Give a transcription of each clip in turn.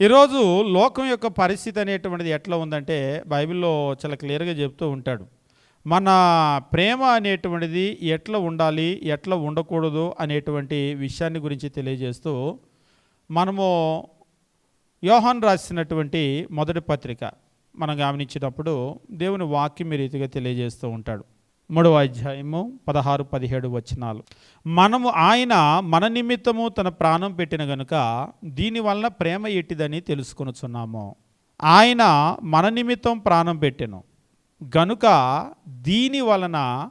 ఈరోజు లోకం యొక్క పరిస్థితి అనేటువంటిది ఎట్లా ఉందంటే బైబిల్లో చాలా క్లియర్గా చెప్తూ ఉంటాడు. మన ప్రేమ అనేటువంటిది ఎట్లా ఉండాలి ఎట్లా ఉండకూడదు అనేటువంటి విషయాన్ని గురించి తెలియజేస్తూ మనము యోహాన్ రాసినటువంటి మొదటి పత్రిక మనం గమనించినప్పుడు దేవుని వాక్యం రీతిగా తెలియజేస్తూ ఉంటాడు. మూడవ అధ్యాయము పదహారు పదిహేడు వచనాలు. మనము ఆయన మన నిమిత్తము తన ప్రాణం పెట్టిన గనుక దీని వలన ప్రేమ ఎట్టిదని తెలుసుకొనుచున్నాము. ఆయన మన నిమిత్తం ప్రాణం పెట్టెను. గనుక దీని వలన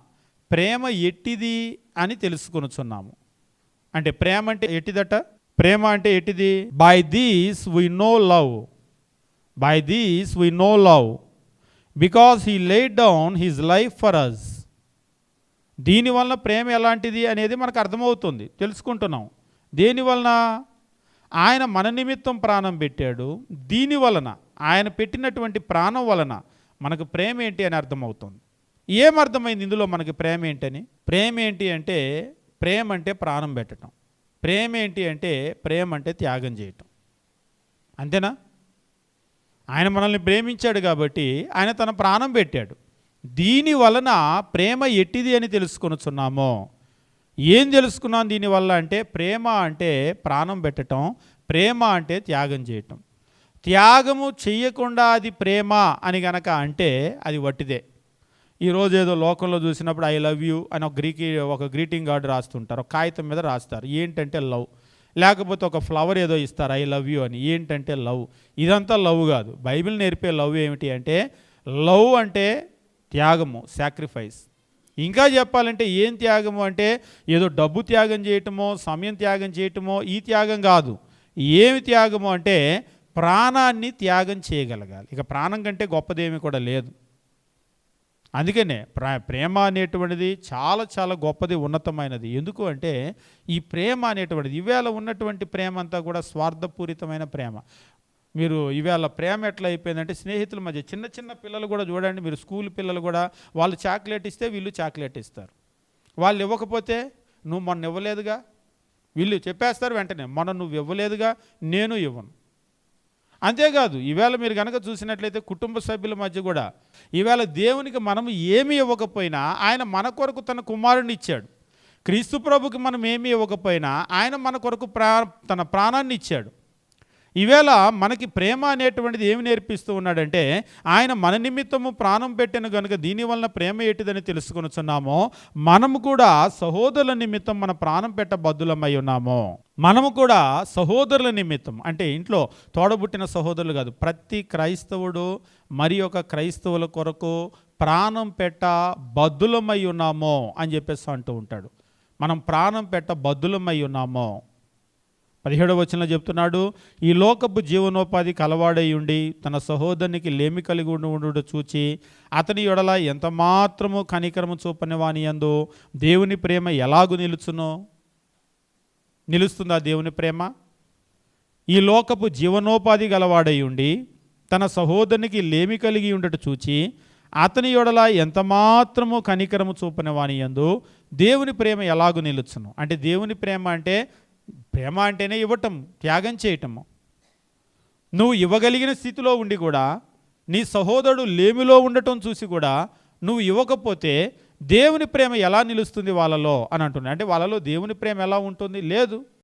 ప్రేమ ఎట్టిది అని తెలుసుకొనుచున్నాము. అంటే ప్రేమ అంటే ఎట్టిదట? ప్రేమ అంటే ఎట్టిది? By this we know love by this we know love because he lay down his life for us దీనివలన ప్రేమ ఎలాంటిది అనేది మనకు అర్థమవుతుంది. తెలుసుకుంటున్నాం. దేనివలన ఆయన మన నిమిత్తం ప్రాణం పెట్టాడు. దీని వలన ఆయన పెట్టినటువంటి ప్రాణం వలన మనకు ప్రేమ ఏంటి అని అర్థమవుతుంది. ఏమర్థమైంది ఇందులో మనకి ప్రేమ ఏంటని? ప్రేమ ఏంటి అంటే ప్రేమ అంటే ప్రాణం పెట్టడం ప్రేమ ఏంటి అంటే ప్రేమ అంటే త్యాగం చేయటం. అంతేనా? ఆయన మనల్ని ప్రేమించాడు కాబట్టి ఆయన తన ప్రాణం పెట్టాడు. దీని వలన ప్రేమ ఎట్టిది అని తెలుసుకొనుచున్నాము. ఏం తెలుసుకున్నాం దీనివల్ల అంటే ప్రేమ అంటే ప్రాణం పెట్టడం ప్రేమ అంటే త్యాగం చేయటం. త్యాగము చెయ్యకుండా అది ప్రేమ అని గనక అంటే అది వట్టిదే. ఈరోజు ఏదో లోకంలో చూసినప్పుడు ఐ లవ్ యూ అని ఒక గ్రీకి ఒక గ్రీటింగ్ కార్డు రాస్తుంటారు ఒక కాగితం మీద రాస్తారు. ఏంటంటే లవ్. లేకపోతే ఒక ఫ్లవర్ ఏదో ఇస్తారు ఐ లవ్ యూ అని. ఏంటంటే లవ్. ఇదంతా లవ్ కాదు. బైబిల్ నేర్పే లవ్ ఏమిటి అంటే లవ్ అంటే త్యాగము సాక్రిఫైస్ ఇంకా చెప్పాలంటే ఏం త్యాగము అంటే ఏదో డబ్బు త్యాగం చేయటమో సమయం త్యాగం చేయటమో ఈ త్యాగం కాదు. ఏమి త్యాగము అంటే ప్రాణాన్ని త్యాగం చేయగలగాలి. ఇక ప్రాణం కంటే గొప్పదేమి కూడా లేదు. అందుకనే ప్ర ప్రేమ అనేటువంటిది చాలా చాలా గొప్పది ఉన్నతమైనది. ఎందుకు అంటే ఈ ప్రేమ అనేటువంటిది ఇవేళ ఉన్నటువంటి ప్రేమ అంతా కూడా స్వార్థపూరితమైన ప్రేమ. మీరు ఇవాళ ప్రేమ ఎట్లా అయిపోయిందంటే స్నేహితుల మధ్య చిన్న చిన్న పిల్లలు కూడా చూడండి మీరు స్కూల్ పిల్లలు కూడా వాళ్ళు చాక్లెట్ ఇస్తే వీళ్ళు చాక్లెట్ ఇస్తారు. వాళ్ళు ఇవ్వకపోతే నువ్వు మొన్న ఇవ్వలేదుగా? వీళ్ళు చెప్పేస్తారు వెంటనే మొన్న నువ్వు ఇవ్వలేదుగా? నేను ఇవ్వను. అంతేకాదు ఈవేళ మీరు కనుక చూసినట్లయితే కుటుంబ సభ్యుల మధ్య కూడా ఈవేళ దేవునికి మనం ఏమి ఇవ్వకపోయినా ఆయన మన కొరకు తన కుమారుని ఇచ్చాడు. క్రీస్తు ప్రభుకి మనం ఏమి ఇవ్వకపోయినా ఆయన మన కొరకు ప్రా తన ప్రాణాన్ని ఇచ్చాడు. ఈవేళ మనకి ప్రేమ అనేటువంటిది ఏమి నేర్పిస్తూ ఉన్నాడంటే ఆయన మన నిమిత్తము ప్రాణం పెట్టిన కనుక దీని వలన ప్రేమ ఏంటిదని తెలుసుకొనుచున్నామో మనము కూడా సహోదరుల నిమిత్తం మన ప్రాణం పెట్ట బద్దులమై ఉన్నాము. మనము కూడా సహోదరుల నిమిత్తం అంటే ఇంట్లో తోడబుట్టిన సహోదరులు కాదు ప్రతి క్రైస్తవుడు మరి ఒక క్రైస్తవుల కొరకు ప్రాణం పెట్ట బద్దులమై ఉన్నామో అని చెప్పేసి అంటూ ఉంటాడు. మనం ప్రాణం పెట్ట బద్దులమై ఉన్నామో. పదిహేడవ వచనంలో చెప్తున్నాడు ఈ లోకపు జీవనోపాధి కలవాడై ఉండి తన సహోదరునికి లేమి కలిగి ఉండి ఉండు చూచి అతని యొడల ఎంత మాత్రము కనికరము చూపని వాని అందు దేవుని ప్రేమ ఎలాగు నిలుచునో? నిలుస్తుందా దేవుని ప్రేమ? ఈ లోకపు జీవనోపాధి గలవాడై ఉండి తన సహోదరునికి లేమి కలిగి ఉండట చూచి అతని యొడల ఎంత మాత్రము కనికరము చూపని వాని యందు దేవుని ప్రేమ ఎలాగు నిలుచును? అంటే దేవుని ప్రేమ అంటే ప్రేమ అంటేనే ఇవ్వటం త్యాగం చేయటము. నువ్వు ఇవ్వగలిగిన స్థితిలో ఉండి కూడా నీ సహోదరుడు లేమిలో ఉండటం చూసి కూడా నువ్వు ఇవ్వకపోతే దేవుని ప్రేమ ఎలా నిలుస్తుంది వాళ్ళలో అని అంటున్నాయి అంటే వాళ్ళలో దేవుని ప్రేమ ఎలా ఉంటుంది? లేదు.